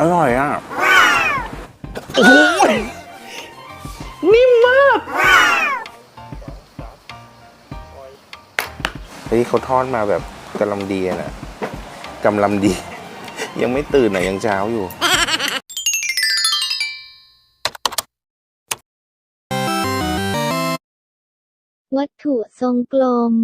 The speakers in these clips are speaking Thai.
อร่อยอะ โอ้โหนิ่มมากเฮ้ยเขาทอดมาแบบกำลังดีอะนะกำลังดี ยังไม่ตื่นอะ ยังเช้าอยู่วัตถุทรงกลม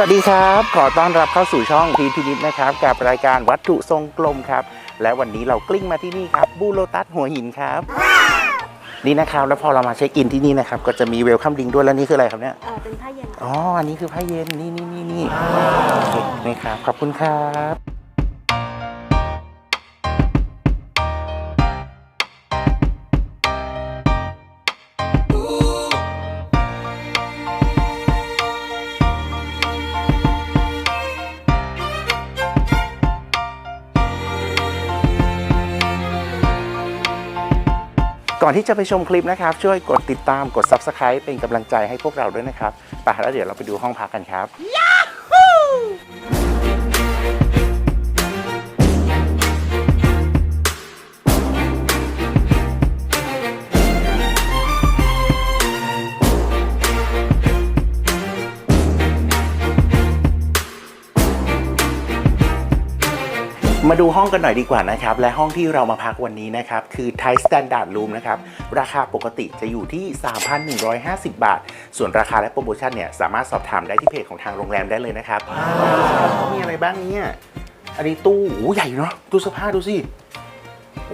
วัสดีครับ ขอต้อนรับเข้าสู่ช่องพีพินิษนะครับ กับรายการวัตถุทรงกลมครับ และวันนี้เรากลิ้งมาที่นี่ครับ บูโรตัสหัวหินครับ นี่นะครับ แล้วพอเรามาเช็คอินที่นี่นะครับ ก็จะมีเวลคัมดิงด้วย แล้วนี่คืออะไรครับเนี่ย เออเป็นผ้าเย็น อ๋อ อันนี้คือผ้าเย็น นี่นี่นี่นี่โอเคนี่ครับ ขอบคุณครับ ก่อนที่จะไปชมคลิปนะครับ ช่วยกดติดตามกด Subscribe เป็นกำลังใจให้พวกเราด้วยนะครับไปแล้วเดี๋ยวเราไปดูห้องพักกันครับ มาดูห้องกันหน่อยดีกว่านะครับ และห้องที่เรามาพักวันนี้นะครับ คือ Thai Standard Room นะครับ ราคาปกติจะอยู่ที่ 3,150 บาท ส่วนราคาและโปรโมชั่นเนี่ยสามารถสอบถามได้ที่เพจของทางโรงแรมได้เลยนะครับมีอะไรบ้างเนี่ยอันนี้ตู้โอ้ใหญ่เนาะตู้เสื้อผ้าดูสิ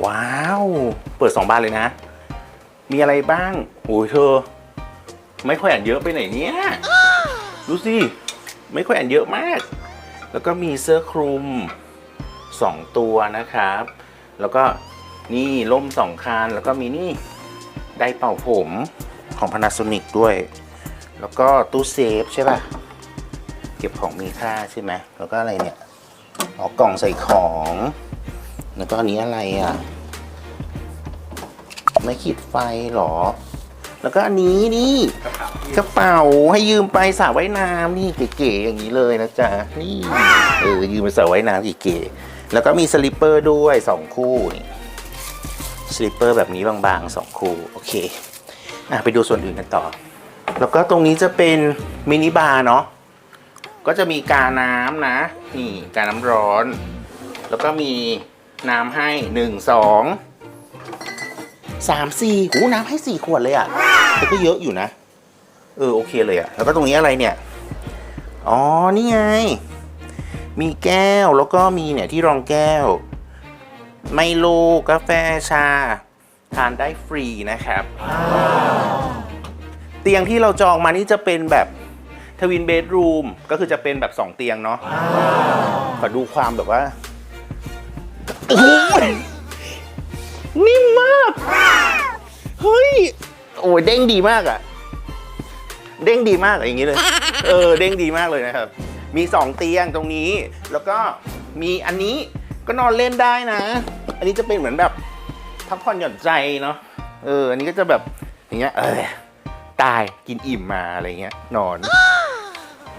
ว้าว เปิด 2 บานเลยนะ มีอะไรบ้างโอ้ยเธอ ไม่ค่อยอ่านเยอะไปไหนเนี่ยดูสิไม่ค่อยอ่านเยอะมาก แล้วก็มีเสื้อคลุม สองตัวนะครับ แล้วก็นี่ล่มสองคันแล้วก็มีนี่ไดร์เป่าผมของ Panasonic ด้วย แล้วก็ตู้เซฟใช่ป่ะ เก็บของมีค่าใช่ไหมแล้วก็อะไรเนี่ยอ๋อกล่องใส่ของ แล้วก็อันนี้อะไรอะ ไม่ขีดไฟเหรอ แล้วก็อันนี้นี่กระเป๋าให้ยืมไปสระว่ายน้ำนี่เก๋ๆอย่างนี้เลยนะจ๊ะนี่เออยืมไปสระว่ายน้ำเก๋ๆ แล้วก็มีสลิปเปอร์ด้วยสองคู่นี่สลิปเปอร์แบบนี้บางๆสองคู่ โอเคอะไปดูส่วนอื่นกันต่อ แล้วก็ตรงนี้จะเป็นมินิบาร์เนาะก็จะมีกาน้ำนะ นี่กาน้ำร้อน แล้วก็มีน้ำให้หนึ่งสองสามสี่หูน้ำให้สี่ขวดเลยอะ่ะแต่ก็เยอะอยู่นะ เออ โอเคเลยอะ่ะ แล้วก็ตรงนี้อะไรเนี่ย อ๋อ นี่ไง มีแก้วแล้วก็มีเนี่ยที่รองแก้ว ไมโลกาแฟชา ทานได้ฟรีนะครับ เตียงที่เราจองมานี่จะเป็นแบบทวินเบดรูมก็คือจะเป็นแบบ2เตียงเนาะขอดูความแบบว่าโอ้ยนิ่มมาก เฮ้ย โอ้ยเด้งดีมากอะเด้งดีมากอะอย่างนี้เลย เออ เด้งดีมากเลยนะครับ มี 2 เตียงตรงนี้ แล้วก็มีอันนี้ก็นอนเล่นได้นะ อันนี้จะเป็นเหมือนแบบพักผ่อนหย่อนใจเนาะเออ อันนี้ก็จะแบบอย่างเงี้ยเออตายกินอิ่มมาอะไรเงี้ยนอน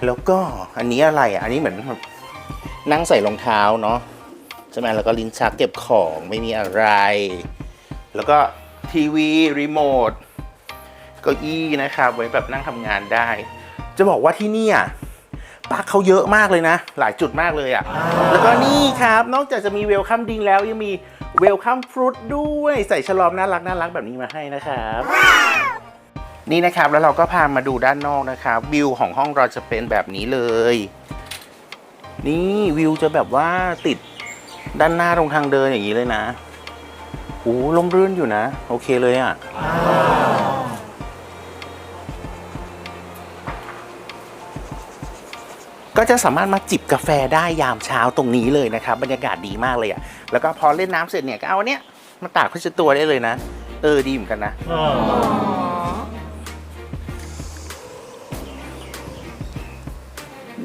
แล้วก็อันนี้อะไรอะอันนี้เหมือนแบบนั่งใส่รองเท้าเนาะใช่ไหมแล้วก็ลิ้นชักเก็บของไม่มีอะไร แล้วก็ทีวีรีโมทเก้าอี้นะครับไว้แบบนั่งทำงานได้ จะบอกว่าที่นี่ย ปาร์คเขาเยอะมากเลยนะ หลายจุดมากเลยอะ่ะ แล้วก็นี่ครับ นอกจากจะมีเวลคัมดิงแล้วยังมีเวลคัมฟรุตด้วยใส่ฉลอมน่ารักน่ารักแบบนี้มาให้นะครับนี่นะครับแล้วเราก็พามาดูด้านนอกนะครับวิวของห้องเราจะเป็นแบบนี้เลย นี่วิวจะแบบว่าติดด้านหน้าตรงทางเดินอย่างนี้เลยนะโอ้ลมรื่นอยู่นะ โอเคเลยอะ่ะ จะสามารถมาจิบกาแฟได้ยามเช้าตรงนี้เลยนะครับ บรรยากาศดีมากเลยอะ่ะแล้วก็พอเล่นน้ำเสร็จเนี่ยก็เอาอันเนี้ยมาตากผ้าเช็ดตัวได้เลยนะ เออดีเหมือนกันนะ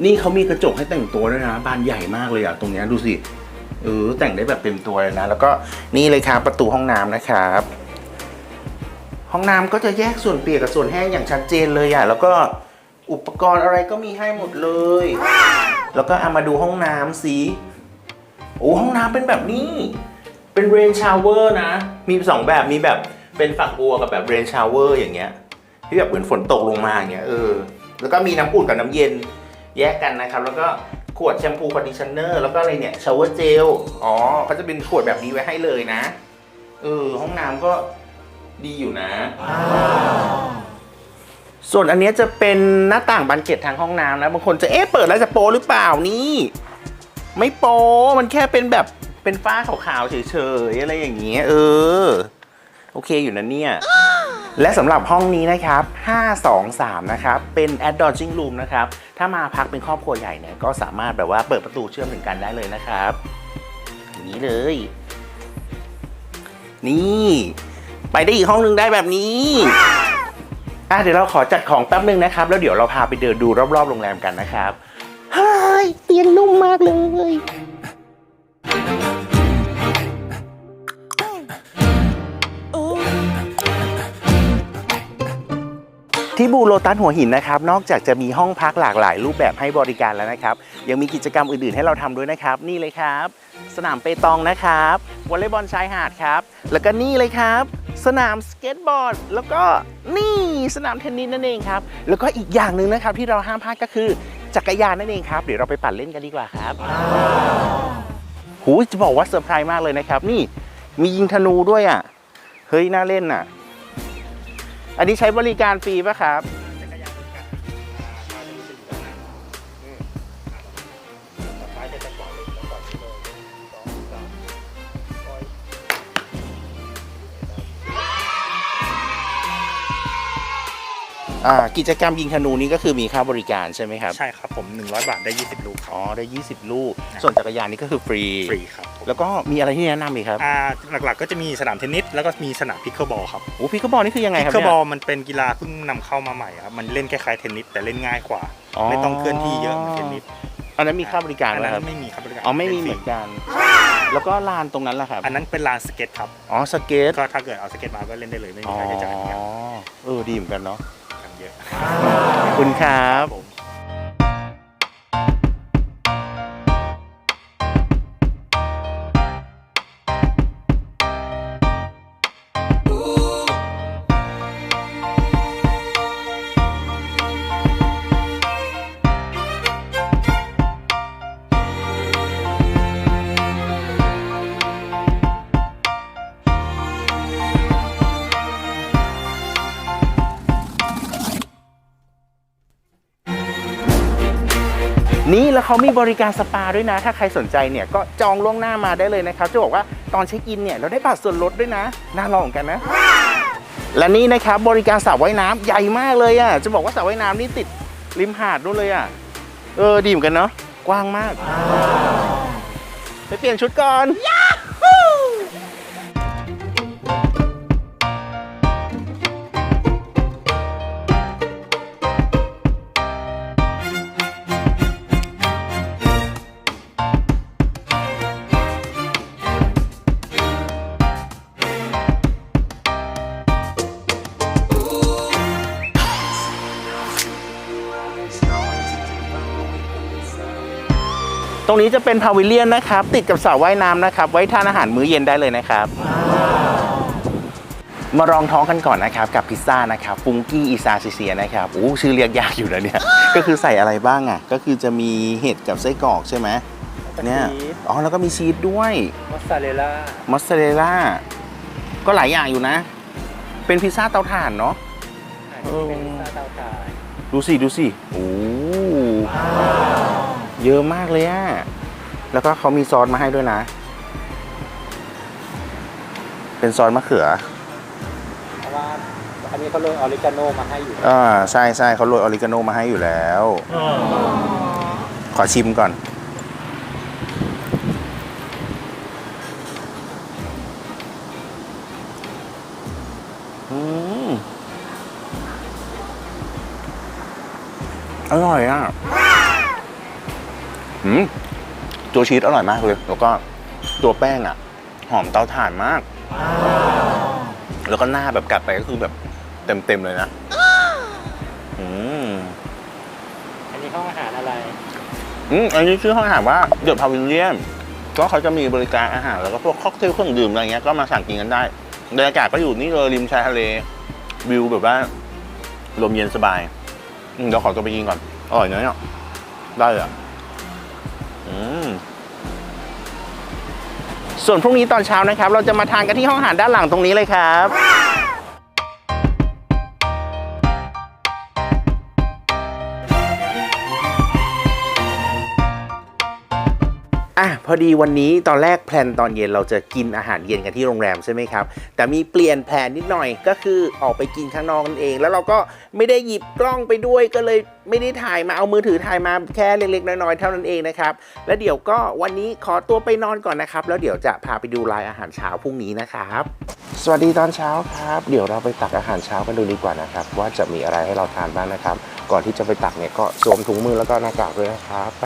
นี่เขามีกระจกให้แต่งตัวด้วยนะ บานใหญ่มากเลยอะตรงเนี้ยดูสิ เออ แต่งได้แบบเต็มตัวเลยนะ แล้วก็นี่เลยครับ ประตูห้องน้ำนะครับ ห้องน้ำก็จะแยกส่วนเปียกกับส่วนแห้งอย่างชัดเจนเลยอะ แล้วก็ อุปกรณ์อะไรก็มีให้หมดเลย แล้วก็เอามาดูห้องน้ำสิโอ้ห้องน้ำเป็นแบบนี้ เป็นเรนชาวเวอร์นะ มีสองแบบมีแบบเป็นฝักบัวกับแบบเรนชาวเวอร์อย่างเงี้ยที่แบบเหมือนฝนตกลงมาอย่างเงี้ยเออแล้วก็มีน้ำอุ่นกับน้ำเย็นแยกกันนะครับ แล้วก็ขวดแชมพูคอนดิชเนอร์แล้วก็อะไรเนี่ยชาวเวอร์เจลอ๋อเขาจะเป็นขวดแบบนี้ไว้ให้เลยนะเออห้องน้ำก็ดีอยู่นะ ส่วนอันนี้จะเป็นหน้าต่างบานเกล็ดทางห้องน้ำนะ บางคนจะเอ๊ะเปิดแล้วจะโปหรือเปล่านี่ ไม่โปมันแค่เป็นแบบเป็นฝ้าขาวๆเฉยๆอะไรอย่างเงี้ยเออ โอเคอยู่นะเนี่ย และสำหรับห้องนี้นะครับ 523 นะครับ เป็น a d d o n Room นะครับ ถ้ามาพักเป็นครอบครัวใหญ่เนี่ยก็สามารถแบบว่าเปิดประตูเชื่อมถึงกันได้เลยนะครับนี้เลย นี่ ไปได้อีกห้องหนึงได้แบบนี้ อะเดี๋ยวเราขอจัดของแป๊บนึงนะครับ แล้วเดี๋ยวเราพาไปเดินดูรอบๆโรงแรมกันนะครับเฮ้ยเตียงนุ่มมากเลยที่บูโรตัสหัวหินนะครับ นอกจากจะมีห้องพักหลากหลายรูปแบบให้บริการแล้วนะครับ ยังมีกิจกรรมอื่นๆ ให้เราทำด้วยนะครับ นี่เลยครับ สนามเปตองนะครับวอลเลย์บอลชายหาดครับ แล้วก็นี่เลยครับ สนามสเก็ตบอร์ด แล้วก็นี่สนามเทนนิสนั่นเองครับ แล้วก็อีกอย่างหนึ่งนะครับที่เราห้ามพลาดก็คือจักรยานนั่นเองครับ เดี๋ยวเราไปปั่นเล่นกันดีกว่าครับหูจะบอกว่าเซอร์ไพรส์มากเลยนะครับ นี่มียิงธนูด้วยอะ เฮ้ย น่าเล่นอะ อันนี้ใช้บริการฟรีป่ะครับ อ่ากิจกรรมยิงธนูนี้ก็คือมีค่าบริการใช่ไหมครับใช่ครับผม 100 บาทได้ 20 ลูกครับอ๋อได้ 20 ลูก ส่วนจักรยานนี่ก็คือฟรี ฟรีครับผมแล้วก็มีอะไรที่แนะนำอีกครับอ่าหลักๆก็จะมีสนามเทนนิสแล้วก็มีสนามพิกเกอร์บอลครับโอ้พิกเกอร์บอลนี่คือยังไงพิครักบเกอร์บเนี่อยลมันเป็นกีฬาเพิ่งนำเข้ามาใหม่ครับมันเล่นคล้ายๆเทนนิสแต่เล่นง่ายกว่าอ๋อไม่ต้องเคลื่อนที่เยอะเหมือนเทนนิสอันนั้นมีค่าบริการอันไหมนั้ครับนไม่มีครับบริการอ๋อไม่มีป็นเหฟมืรีอนกัน แล้วก็ลานตรงนั้นแหละครับอันนั้นเป็นลานสเก็ตครับอ๋อสเก็ตก็ถ้าเกิดเอาสเก็ตมาก็เล่นได้เลยไม่มีอ๋อค่าใช้จ่ายครับเออดีเหมือนกันเนาะกันเยอะ ขอบคุณครับ เขามีบริการสปาด้วยนะ ถ้าใครสนใจเนี่ยก็จองล่วงหน้ามาได้เลยนะครับ จะบอกว่าตอนเช็คอินเนี่ยเราได้บัตรส่วนลดด้วยนะ น่าลองเหมือนกันนะ และนี่นะครับบริการสระว่ายน้ำใหญ่มากเลยอะ จะบอกว่าสระว่ายน้ำนี่ติดริมหาดด้วยเลยอะ เออดีเหมือนกันเนาะ กว้างมาก ไปเปลี่ยนชุดก่อน รงนี้จะเป็นพาวิเลียนนะครับ ติดกับสระว่ายน้ำนะครับ ไว้ทานอาหารมื้อเย็นได้เลยนะครับ มารองท้องกันก่อนนะครับ กับพิซซ่านะครับฟุงกี้อีซาซิเซียนะครับโอ้ชื่อเรียกยากอยู่นะเนี่ย ก็คือใส่อะไรบ้างอะ ก็คือจะมีเห็ดกับไส้กรอกใช่ไหมเนี่ยอ๋อแล้วก็มีชีสด้วย มอสซาเรลล่ามอสซาเรลล่าก็หลายอย่างอยู่นะ เป็นพิซซ่าเตาถ่านเนาะเออเป็นพิซซ่าเตาถ่านดูสิ ดูสิ โอ้ เยอะมากเลยอะแล้วก็เขามีซอสมาให้ด้วยนะ เป็นซอสมะเขือ เพราะว่าอันนี้เขาโรยออริกาโนมาให้อยู่อ่าใช่ใช่เขาโรยออริกาโนมาให้อยู่แล้ว ขอชิมก่อน อืม อร่อยอะอืม ตัวชีสอร่อยมากเลย แล้วก็ตัวแป้งอะหอมเตาถ่านมาก แล้วก็หน้าแบบกัดไปก็คือแบบเต็มๆเลยนะอืมอันนี้ห้องอาหารอะไร อืมอันนี้ชื่อห้องอาหารว่าเดอะพาวิลเลียนก็เขาจะมีบริการอาหาร แล้วก็พวกค็อกเทลเครื่องดื่มอะไรเงี้ยก็มาสั่งกินกันได้บรรยากาศก็อยู่นี่เลยริมชายทะเลวิวแบบว่าลมเย็นสบายอืมเดี๋ยวขอตัวไปกินก่อนอร่อยนะเนี่ยได้เลยอะอืม ส่วนพรุ่งนี้ตอนเช้านะครับ เราจะมาทานกันที่ห้องอาหารด้านหลังตรงนี้เลยครับ อะพอดีวันนี้ตอนแรกแพลนตอนเย็นเราจะกินอาหารเย็นกันที่โรงแรมใช่ไหมครับ แต่มีเปลี่ยนแผนนิดหน่อยก็คือออกไปกินข้างนอกนั่นเอง แล้วเราก็ไม่ได้หยิบกล้องไปด้วยก็เลยไม่ได้ถ่ายมาเอามือถือถ่ายมาแค่เล็กๆน้อยๆเท่านั้นเองนะครับแล้วเดี๋ยวก็วันนี้ขอตัวไปนอนก่อนนะครับ แล้วเดี๋ยวจะพาไปดูรายอาหารเช้าพรุ่งนี้นะครับ สวัสดีตอนเช้าครับ เดี๋ยวเราไปตักอาหารเช้ากันดูดีกว่านะครับว่าจะมีอะไรให้เราทานบ้างนะครับ ก่อนที่จะไปตักเนี่ยก็สวมถุงมือแล้วก็หน้ากากด้วยนะครับไป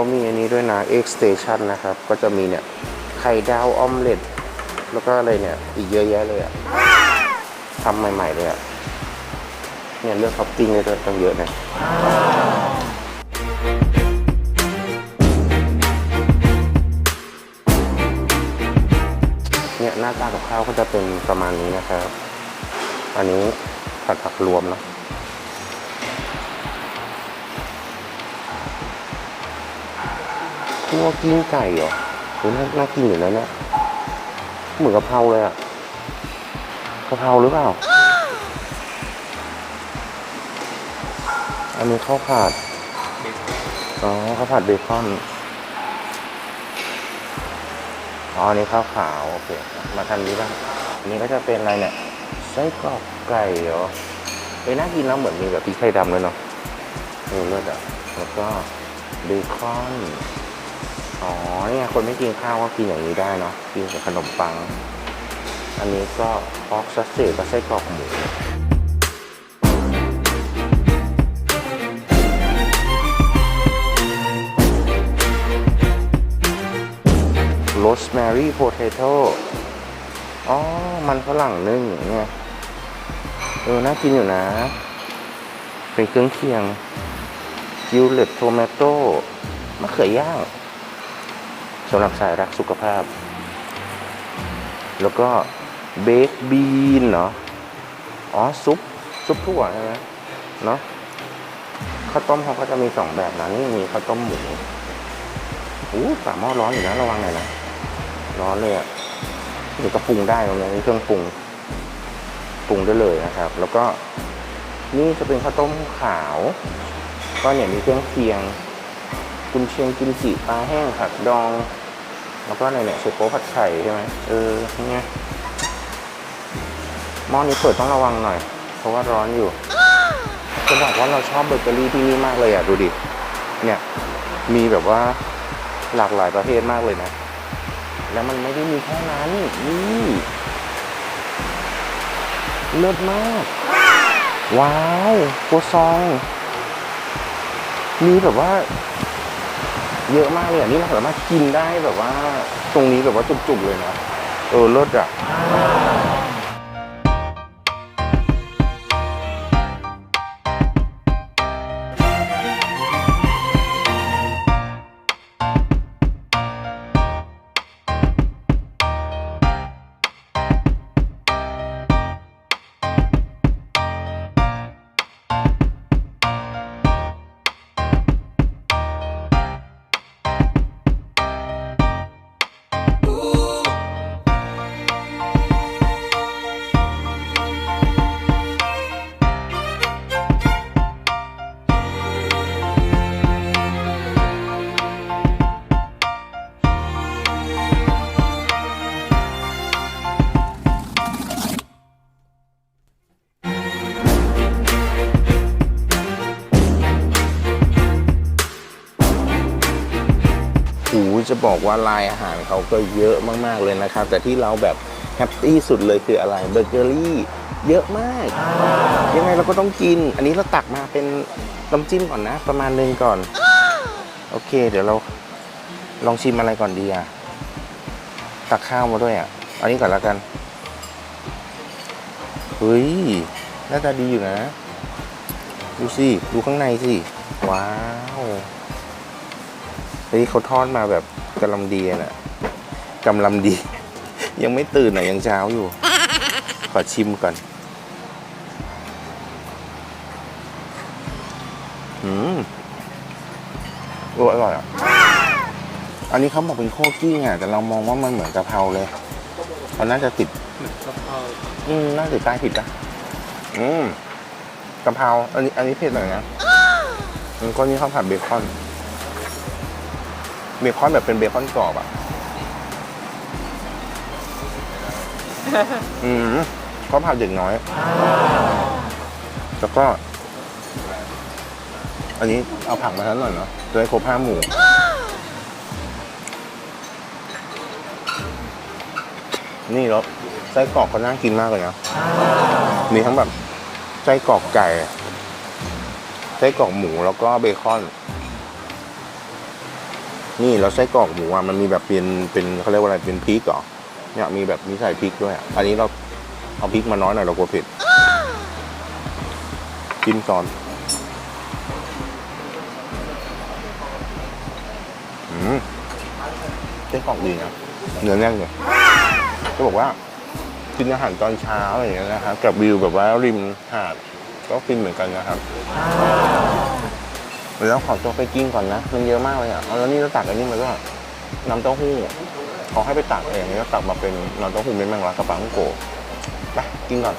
เขามีอันนี้ด้วยนะ X Station นะครับ ก็จะมีเนี่ยไข่ดาวออมเล็ตแล้วก็อะไรเนี่ย อีกเยอะแยะเลยอะทำใหม่ ๆ เลยอะเนี่ยเลือกท็อปปิ้งเลยต้องเยอะนะเนี่ยหน้าตากับข้าวก็จะเป็นประมาณนี้นะครับ อันนี้ผัดผักรวมเนาะ คั่วกิ้งไก่เหรอโหน่าน่ากินอยู่นะเนี่ยเหมือนกะเพราเลยอะกะเพราหรือเปล่า อันนี้ข้าวผัด อ๋อข้าวผัดเบคอน อ๋ออันนี้ข้าวขาวโอเค มาทานนี้บ้างอันนี้ก็จะเป็นอะไรเนี่ยไส้กรอกไก่เหรอเอ้ยน่ากินแล้วเหมือนมีแบบพริกไทยดำเลยเนาะเออเลิศอะ แล้วก็เบคอน อ๋อเนี่ยคนไม่กินข้าวก็กินอย่างนี้ได้เนาะกินกับขนมปัง อันนี้ก็พอกซัสเซจกับไส้กรอกหมูโรสแมรี่โพเทโต้อ๋อ มันฝรั่งนึ่งอย่างเงี้ยเออ น่ากินอยู่นะ เป็นเครื่องเคียงกิวเลตโทเมโต้มะเขือย่าง สำหรับสายรักสุขภาพ แล้วก็เบคบีนเนาะอ๋อ ซุป ซุปถั่วใช่ไหมเนาะข้าวต้มเขาก็จะมีสองแบบนะนี่มีข้าวต้มหมูอู้ฝาหม้อร้อนอยู่นะระวังหน่อยนะ ร้อนเลยอะ่ะเดี๋ยวก็ปรุงได้ตรงนี้มีเครื่องปรุง ปรุงได้เลยนะครับ แล้วก็นี่จะเป็นข้าวต้มขาว ก็เนี่ยมีเครื่องเคียงกุนเชียงกิมจิปลาแห้งผักดอง แล้วก็ในเนี่ยเชโป๊ผัดไข่ใช่ไหมเออเนี่ยหม้อนี้เปิดต้องระวังหน่อย เพราะว่าร้อนอยู่จะบอกว่าเราชอบเบเกอรี่ที่นี่มากเลยอะดูดิเนี่ยมีแบบว่าหลากหลายประเภทมากเลยนะ แล้วมันไม่ได้มีแค่นั้นนี่เลิศมาก ว้าวโคซอง มีแบบว่า เยอะมากเลยอะนี่เราสามารถกินได้แบบว่าตรงนี้แบบว่าจุกๆเลยนะเออเลิศอะ จะบอกว่าลายอาหารเขาก็เยอะมากๆเลยนะครับ แต่ที่เราแบบแฮปปี้สุดเลยคืออะไรเบเกอรี่เยอะมาก ยังไงเราก็ต้องกิน อันนี้เราตักมาเป็นน้ำจิ้มก่อนนะ ประมาณนึงก่อน โอเค เดี๋ยวเราลองชิมอะไรก่อนดีอะตักข้าวมาด้วยอะอันนี้ก่อนแล้วกันเฮ้ยหน้าตาดีอยู่นะ ดูสิ ดูข้างในสิ ว้าวเฮ้ยเขาทอดมาแบบ กำลังดีอะน่ะกำลังดี ยังไม่ตื่นอะ ยังเช้าอยู่ ขอชิมก่อน อืมโอ้อร่อยอะ อันนี้เขาบอกเป็นโคกิ้งอะ แต่เรามองว่ามันเหมือนกะเพราเลยเขาน่าจะติดอืมน่าจะติดใต้ผิดอะ อืมกะเพรา อันนี้ อันนี้เผ็ดหน่อยนะมันก็นี่ข้าวผัดเบคอน เบคอนแบบเป็นเบคอนกรอบอะ อืมข้าวผัดเด็กน้อย แล้วก็ อันนี้เอาผักมาทั้งหน่อยเนาะจะได้ครบห้าหมู่นี่แล้วไส้กรอกก็น่ากินมากเลยนะมีทั้งแบบไส้กรอกไก่ไส้กรอกหมูแล้วก็เบคอน นี่แล้วไส้กรอกหมูอะมันมีแบบเป็นเป็นเขาเรียกว่าอะไรเป็นพริกเหรอเนี่ยมีแบบมีใส่พริกด้วยอะอันนี้เราเอาพริกมาน้อยหน่อยเรากลัวเผ็ดกินก่อนอืมไส้กรอกดีนะเนื้อแน่นเลยจะบอกว่ากินอาหารตอนเช้าอย่างเงี้ยนะครับกับวิวแบบว่าริมหาดก็ฟินเหมือนกันนะครับ แล้วขอตัวไปกินก่อนนะ มันเยอะมากเลยอะแล้วนี่เราตักอันนี้มาก็น้ำเต้าหู้เขาให้ไปตักเองแล้วตักมาเป็นน้ำเต้าหู้เม็ดแมงลักกระปังโกะไปกินก่อน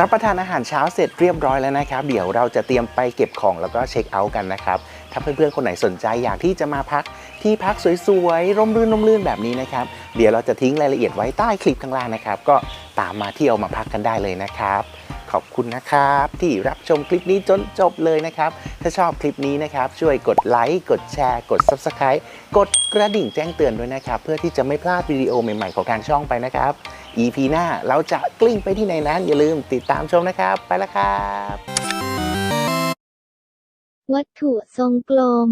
รับประทานอาหารเช้าเสร็จเรียบร้อยแล้วนะครับ เดี๋ยวเราจะเตรียมไปเก็บของแล้วก็เช็คเอาท์กันนะครับ ถ้าเพื่อนๆคนไหนสนใจอยากที่จะมาพักที่พักสวยๆ ร่มรื่นร่มรื่นแบบนี้นะครับ เดี๋ยวเราจะทิ้งรายละเอียดไว้ใต้คลิปข้างล่างนะครับ ก็ตามมาเที่ยวมาพักกันได้เลยนะครับ ขอบคุณนะครับที่รับชมคลิปนี้จนจบเลยนะครับ ถ้าชอบคลิปนี้นะครับ ช่วยกดไลค์ กดแชร์ กด Subscribe กดกระดิ่งแจ้งเตือนด้วยนะครับ เพื่อที่จะไม่พลาดวิดีโอใหม่ๆของทางช่องไปนะครับ EP หน้า เราจะกลิ้งไปที่ไหนนั้น อย่าลืมติดตามชมนะครับ ไปแล้วครับ วัตถุทรงกลม